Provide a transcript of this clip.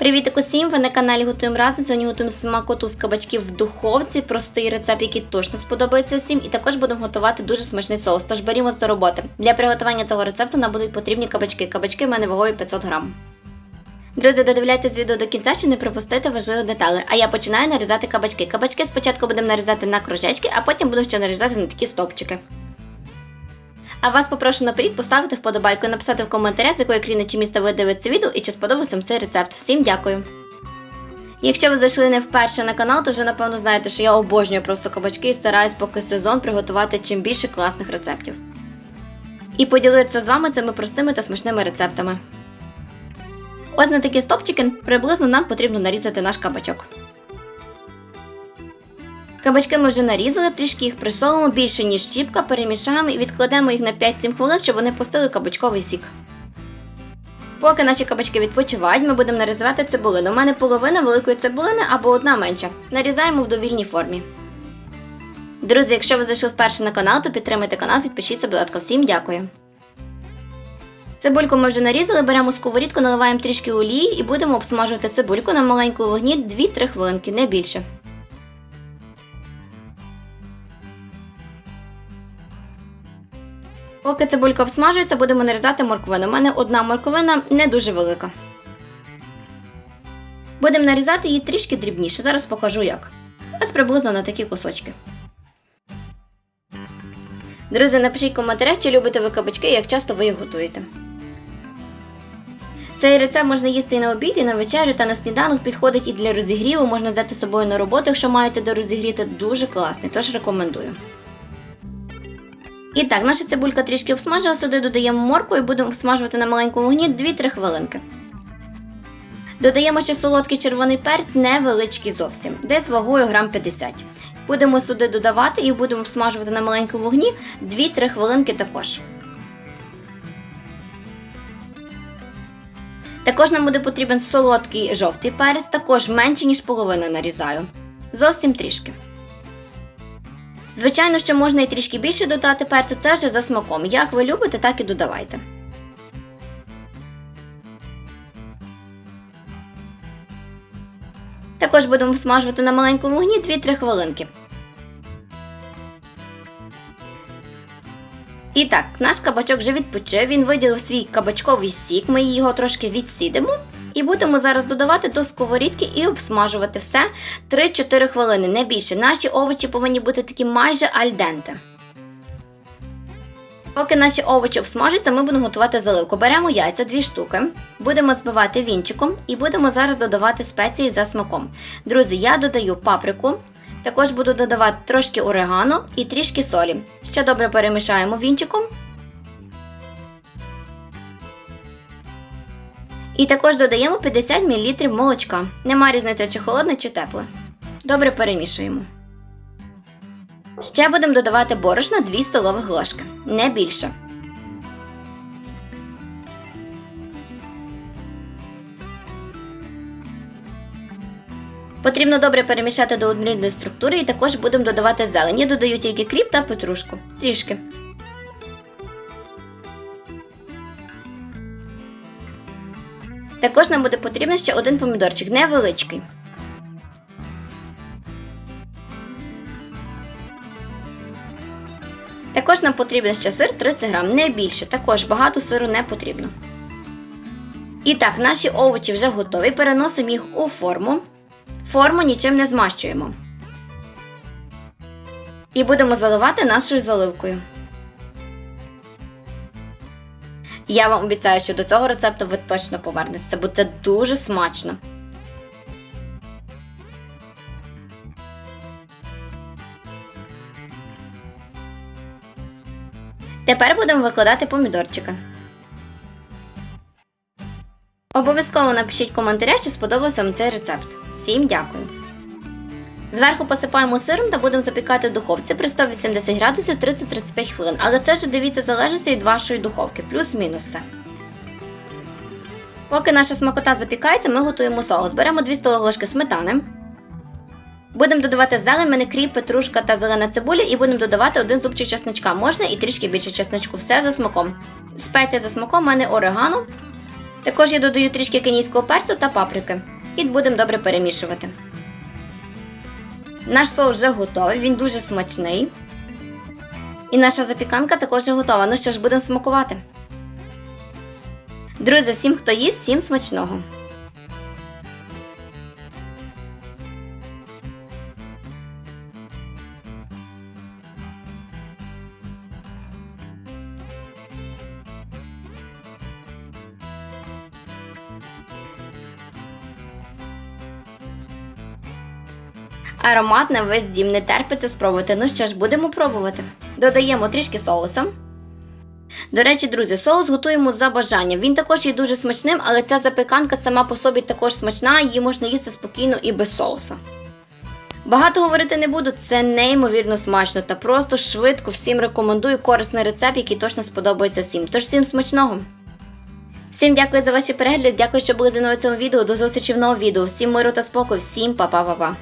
Привіт усім! Ви на каналі Готуємо разом. Сьогодні готуємо смакоту з кабачків в духовці. Простий рецепт, який точно сподобається всім. І також будемо готувати дуже смачний соус. Тож берімо до роботи. Для приготування цього рецепту нам будуть потрібні кабачки. Кабачки в мене вагою 500 грам. Друзі, додивляйтесь відео до кінця, щоб не пропустити важливі деталі. А я починаю нарізати кабачки. Кабачки спочатку будемо нарізати на кружечки, а потім будемо ще нарізати на такі стовпчики. А вас попрошу наперед поставити вподобайку і написати в коментарях, з якої країни чи міста ви дивитеся відео і чи сподобався вам цей рецепт. Всім дякую! Якщо ви зайшли не вперше на канал, то вже напевно знаєте, що я обожнюю просто кабачки і стараюсь поки сезон приготувати чим більше класних рецептів. І поділитися з вами цими простими та смачними рецептами. Ось на такі стопчики приблизно нам потрібно нарізати наш кабачок. Кабачки ми вже нарізали, трішки їх присолимо більше, ніж щіпка, перемішаємо і відкладемо їх на 5-7 хвилин, щоб вони пустили кабачковий сік. Поки наші кабачки відпочивають, ми будемо нарізати цибулину. У мене половина великої цибулини або одна менша. Нарізаємо в довільній формі. Друзі, якщо ви зайшли вперше на канал, то підтримайте канал, підпишіться, будь ласка, всім дякую. Цибульку ми вже нарізали, беремо сковорідку, наливаємо трішки олії і будемо обсмажувати цибульку на маленькому вогні 2-3 хвилинки, не більше. Поки цибулька обсмажується, будемо нарізати морквину. У мене одна морквина не дуже велика. Будемо нарізати її трішки дрібніше. Зараз покажу як. Ось приблизно на такі кусочки. Друзі, напишіть в коментарях, чи любите ви кабачки і як часто ви їх готуєте. Цей рецепт можна їсти і на обід, і на вечерю, та на сніданок підходить і для розігріву, можна взяти з собою на роботу, якщо маєте де розігріти. Дуже класний, тож рекомендую. І так, наша цибулька трішки обсмажила, сюди додаємо моркву і будемо обсмажувати на маленькому вогні 2-3 хвилинки. Додаємо ще солодкий червоний перець, невеличкий зовсім, десь вагою грам 50. Будемо сюди додавати і будемо обсмажувати на маленькому вогні 2-3 хвилинки також. Також нам буде потрібен солодкий жовтий перець, також менше, ніж половина нарізаю. Зовсім трішки. Звичайно, що можна і трішки більше додати перцю, це вже за смаком. Як ви любите, так і додавайте. Також будемо смажувати на маленькому вогні 2-3 хвилинки. І так, наш кабачок вже відпочив, він виділив свій кабачковий сік, ми його трошки відсідимо. І будемо зараз додавати до сковорідки і обсмажувати все 3-4 хвилини, не більше. Наші овочі повинні бути такі майже альденте. Поки наші овочі обсмажаться, ми будемо готувати заливку. Беремо яйця 2 штуки, будемо збивати вінчиком і будемо зараз додавати спеції за смаком. Друзі, я додаю паприку, також буду додавати трошки орегано і трішки солі. Ще добре перемішаємо вінчиком. І також додаємо 50 мл молочка. Нема різниці, чи холодне, чи тепле. Добре перемішуємо. Ще будемо додавати борошна 2 столових ложки, не більше. Потрібно добре перемішати до однорідної структури і також будемо додавати зелень. Я додаю тільки кріп та петрушку. Трішки. Також нам буде потрібен ще один помідорчик, невеличкий. Також нам потрібен ще сир 30 грам, не більше. Також багато сиру не потрібно. І так, наші овочі вже готові. Переносимо їх у форму. Форму нічим не змащуємо. І будемо заливати нашою заливкою. Я вам обіцяю, що до цього рецепту ви точно повернетеся, бо це дуже смачно. Тепер будемо викладати помідорчика. Обов'язково напишіть в коментарях, чи сподобався вам цей рецепт. Всім дякую! Зверху посипаємо сиром та будемо запікати в духовці при 180 градусів 30-35 хвилин. Але це вже дивіться залежить від вашої духовки, плюс-мінус все. Поки наша смакота запікається, ми готуємо соус. Беремо 2 столові сметани. Будемо додавати зелень, мене кріп, петрушка та зелена цибуля, і будемо додавати один зубчик чесночка. Можна і трішки більше чесночку. Все за смаком. Спеція за смаком у мене орегано. Також я додаю трішки кенійського перцю та паприки і будемо добре перемішувати. Наш соус вже готовий, він дуже смачний. І наша запіканка також готова. Ну що ж, будемо смакувати. Друзі, всім, хто їсть, всім смачного. Аромат на весь дім не терпиться спробувати. Ну що ж, будемо пробувати. Додаємо трішки соуса. До речі, друзі, соус готуємо за бажанням. Він також є дуже смачним, але ця запіканка сама по собі також смачна, її можна їсти спокійно і без соуса. Багато говорити не буду, це неймовірно смачно та просто швидко всім рекомендую корисний рецепт, який точно сподобається всім. Тож всім смачного! Всім дякую за ваші перегляди, дякую, що були зі мною в цьому відео. До зустрічі в новому відео. Всім миру та спокою, всім па-па-па-па.